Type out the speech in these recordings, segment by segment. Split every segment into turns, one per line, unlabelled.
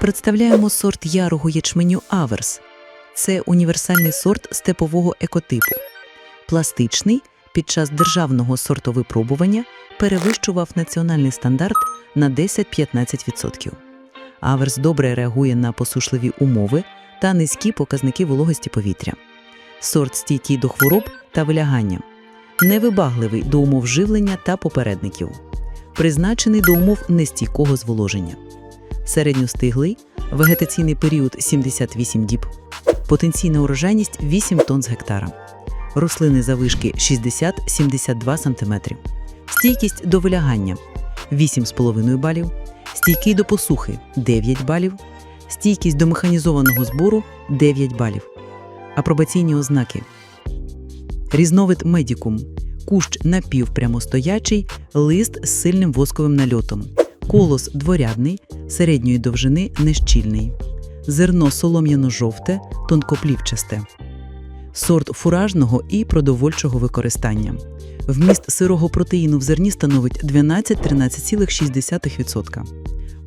Представляємо сорт ярого ячменю Аверс. Це універсальний сорт степового екотипу. Пластичний під час державного сортовипробування перевищував національний стандарт на 10-15%. Аверс добре реагує на посушливі умови та низькі показники вологості повітря. Сорт стійкий до хвороб та вилягання. Невибагливий до умов живлення та попередників. Призначений до умов нестійкого зволоження. Середньостиглий, вегетаційний період 78 діб, потенційна урожайність 8 тонн з гектара, рослини завишки 60-72 см, стійкість до вилягання 8,5 балів, стійкий до посухи 9 балів, стійкість до механізованого збору 9 балів. Апробаційні ознаки. Різновид медікум. Кущ напівпрямостоячий, лист з сильним восковим нальотом. Колос дворядний, середньої довжини нещільний. Зерно солом'яно-жовте, тонкоплівчасте. Сорт фуражного і продовольчого використання. Вміст сирого протеїну в зерні становить 12-13,6%.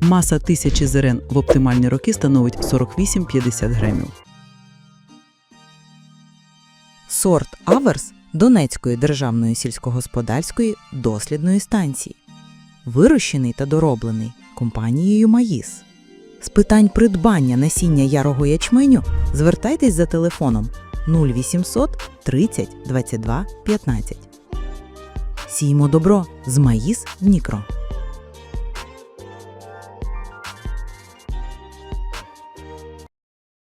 Маса тисячі зерен в оптимальні роки становить 48-50 грамів.
Сорт Аверс Донецької державної сільськогосподарської дослідної станції. Вирощений та дороблений компанією Маїс. З питань придбання насіння ярого ячменю звертайтесь за телефоном 0800 30 22 15. Сіймо добро з Маїс Днікро.